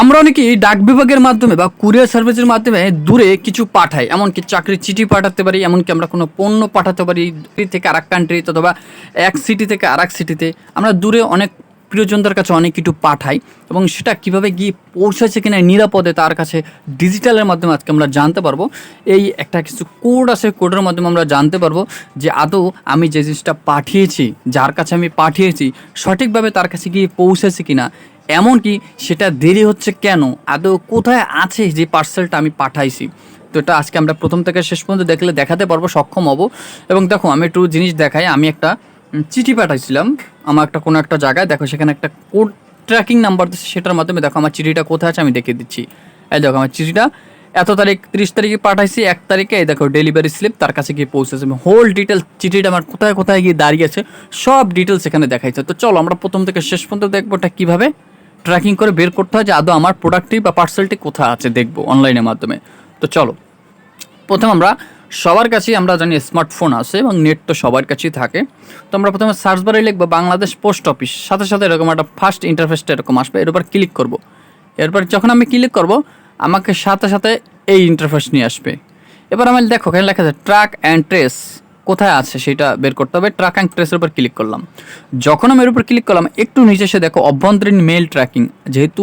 আমরা অনেকেই ডাক বিভাগের মাধ্যমে বা কুরিয়ার সার্ভিসের মাধ্যমে দূরে কিছু পাঠাই, এমনকি চাকরির চিঠি পাঠাতে পারি, এমনকি আমরা কোনো পণ্য পাঠাতে পারি থেকে আর এক কান্ট্রি অথবা এক সিটি থেকে আর এক সিটিতে আমরা দূরে অনেক প্রিয়জনদের কাছে অনেক কিছু পাঠাই এবং সেটা কীভাবে গিয়ে পৌঁছেছে কিনা নিরাপদে তার কাছে ডিজিটালের মাধ্যমে আজকে আমরা জানতে পারব। এই একটা কিছু কোড আছে কোডের মাধ্যমে আমরা জানতে পারব যে আদৌ আমি যে জিনিসটা পাঠিয়েছি, যার কাছে আমি পাঠিয়েছি, সঠিকভাবে তার কাছে গিয়ে পৌঁছেছে কিনা, এমনকি সেটা দেরি হচ্ছে কেন, আদৌ কোথায় আছে যে পার্সেলটা আমি পাঠাইছি। তো এটা আজকে আমরা প্রথম থেকে শেষ পর্যন্ত দেখলে দেখাতে পারব, সক্ষম হব। এবং দেখো, আমি একটু জিনিস দেখাই, আমি একটা চিঠি পাঠাইছিলাম। আমার একটা কোনো একটা জায়গায়, দেখো সেখানে একটা কোড ট্র্যাকিং নাম্বার দিচ্ছে সেটার মাধ্যমে দেখো আমার চিঠিটা কোথায় আছে, আমি দেখিয়ে দিচ্ছি। এই দেখো আমার চিঠিটা, এত তারিখ, তিরিশ তারিখে পাঠাইছি, এক তারিখে এই দেখো ডেলিভারি স্লিপ তার কাছে গিয়ে পৌঁছেছে। হোল ডিটেলস চিঠিটা আমার কোথায় কোথায় গিয়ে দাঁড়িয়েছে সব ডিটেলস এখানে দেখাইছে। তো চলো, আমরা প্রথম থেকে শেষ পর্যন্ত দেখব এটা কীভাবে ট্র্যাকিং করে বের করতে হয়, যে আদৌ আমার প্রোডাক্টটি বা পার্সেলটি কোথায় আছে, দেখব অনলাইনের মাধ্যমে। তো চলো, প্রথম আমরা সবার কাছেই আমরা জানি স্মার্টফোন আছে এবং নেট তো সবার কাছেই থাকে। তো আমরা প্রথমে সার্চ বারে লিখব বাংলাদেশ পোস্ট অফিস সাথে সাথে এরকম একটা ফার্স্ট ইন্টারফেসটা এরকম আসবে। এর উপর ক্লিক করব। এরপর যখন আমি ক্লিক করব, আমাকে সাথে সাথে এই ইন্টারফেস নিয়ে আসবে। এবার আমি দেখো, এখানে লেখা আছে ট্র্যাক অ্যান্ড ট্রেস কোথায় আছে সেটা বের করতে হবে। ট্র্যাক অ্যান্ড ট্রেসের উপর ক্লিক করলাম। যখন আমি এর উপর ক্লিক করলাম, একটু নিচে এসে দেখো, অভ্যন্তরীণ মেল ট্র্যাকিং যেহেতু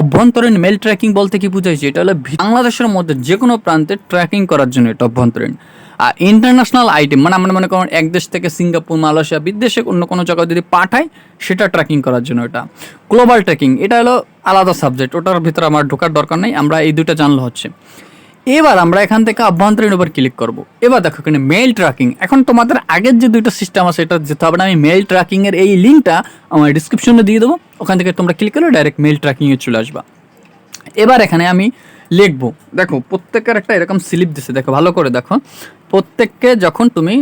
অভ্যন্তরীণ মেল ট্র্যাকিং বলতে কি বুঝাইছে? এটা হলো বাংলাদেশের মধ্যে যে কোনো প্রান্তে ট্র্যাকিং করার জন্য এটা অভ্যন্তরীণ। আর ইন্টারন্যাশনাল আইটেম মানে আমরা মনে করেন এক দেশ থেকে সিঙ্গাপুর, মালয়েশিয়া, বিদেশে অন্য কোনো জায়গায় যদি পাঠাই, সেটা ট্র্যাকিং করার জন্য এটা। গ্লোবাল ট্র্যাকিং এটা হলো আলাদা সাবজেক্ট ওটার ভিতরে আমার ঢোকার দরকার নেই। আমরা এই দুটো জানলে হচ্ছে। এবার আমরা এখান থেকে অভ্যন্তরীণ উপর ক্লিক করব। এবার দেখো এখানে মেল ট্র্যাকিং এখন তোমাদের আগের যে দুইটা সিস্টেম আছে, এটা যেতে হবে না। আমি মেল ট্র্যাকিং এর এই লিঙ্কটা আমার ডিসক্রিপশনে দিয়ে দেবো। ওখান থেকে তোমরা ক্লিক করলে ডাইরেক্ট মেল ট্র্যাকিংয়ে চলে আসবা। এবার এখানে আমি লিখব। দেখো, প্রত্যেকের একটা এরকম স্লিপ দিছে। দেখো, ভালো করে দেখো। প্রত্যেককে যখন তুমি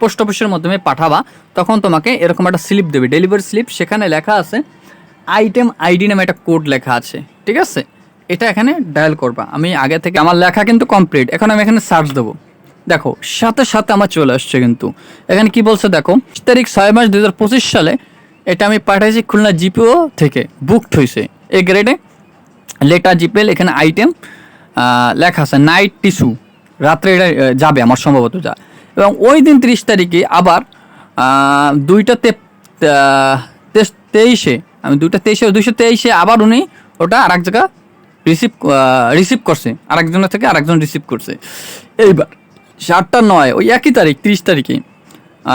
পোস্ট অফিসের মাধ্যমে পাঠাবা, তখন তোমাকে এরকম একটা স্লিপ দেবে। ডেলিভারি স্লিপ সেখানে লেখা আছে আইটেম আইডি নামে একটা কোড লেখা আছে। ঠিক আছে? এটা এখানে ডায়াল করবা। আমি আগে থেকে আমার লেখা কিন্তু কমপ্লিট এখন আমি এখানে সার্চ দেবো। দেখো, সাথে সাথে আমার চলে আসছে কিন্তু। এখানে কি বলছে দেখো তারিখ ছয় মাস দুহাজার পঁচিশ সালে এটা আমি পাঠাইছি খুলনা জিপিও থেকে বুকড হয়েছে। এ গ্রেডে লেটার জিপেল এখানে আইটেম লেখা আছে নাইট টিস্যু রাত্রে এটা যাবে আমার সম্ভবত যা। এবং ওই দিন তিরিশ তারিখে আবার দুইটা তে তেইশে আমি দুইটা তেইশে, দুইশো তেইশে আবার উনি ওটা আর এক জায়গা রিসিভ রিসিভ করছে। আরেকজনের থেকে আরেকজন রিসিভ করছে। এইবার, সাতটা নয়, ওই একই তারিখ, তিরিশ তারিখে।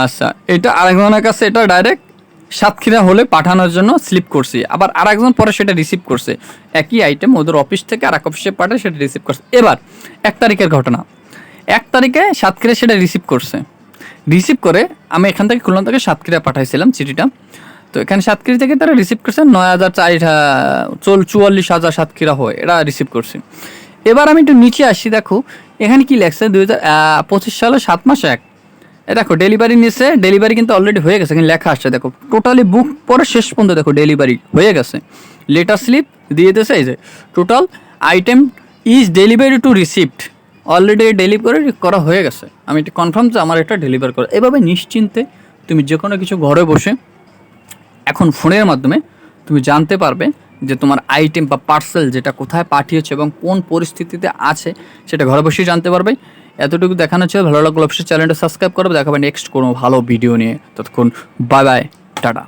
আচ্ছা এটা আরেকজনের কাছে, এটা ডাইরেক্ট সাতক্ষীরা হলে পাঠানোর জন্য স্লিপ করছি। আবার আরেকজন পরে সেটা রিসিভ করছে। একই আইটেম ওদের অফিস থেকে আর এক অফিসে পাঠায় সেটা রিসিভ করছে। এবার, এক তারিখের ঘটনা। এক তারিখে সাতক্ষীরা সেটা রিসিভ করছে। রিসিভ করে আমি এখান থেকে খুলনা থেকে সাতক্ষীরা পাঠাইছিলাম চিঠিটা। তো এখানে সাতক্ষীরা থেকে তারা রিসিভ করছে নয় হাজার চার চল চুয়াল্লিশ হাজার সাতক্ষীরা হয়, এরা রিসিভ করছে। এবার আমি একটু নিচে আসি, দেখো, এখানে কি লেখছে? দুই হাজার পঁচিশ সালে সাত মাস এক। দেখো ডেলিভারি নিচ্ছে ডেলিভারি কিন্তু অলরেডি হয়ে গেছে, এখানে লেখা আসছে, দেখো টোটালি বুক পরে শেষ পর্যন্ত দেখো ডেলিভারি হয়ে গেছে। লেটার স্লিপ দিয়ে দিয়েছে, এই যে total item is delivery to receipt already delivery করা হয়ে গেছে। আমি এটা কনফার্ম যে আমার এটা ডেলিভার করা এভাবে নিশ্চিন্তে তুমি যে কোনো কিছু ঘরে বসে এখন ফোনের মাধ্যমে তুমি জানতে পারবে যে তোমার আইটেম বা পার্সেল যেটা কোথায় পাঠিয়েছে এবং কোন পরিস্থিতিতে আছে সেটা ঘরে বসেই জানতে পারবে। এতটুকু দেখানো ছিল ভালো লাগল অবশ্যই চ্যানেলটা সাবস্ক্রাইব করবে। দেখাবে নেক্সট কোনো ভালো ভিডিও নিয়ে। ততক্ষণ বাই বাই টাটা।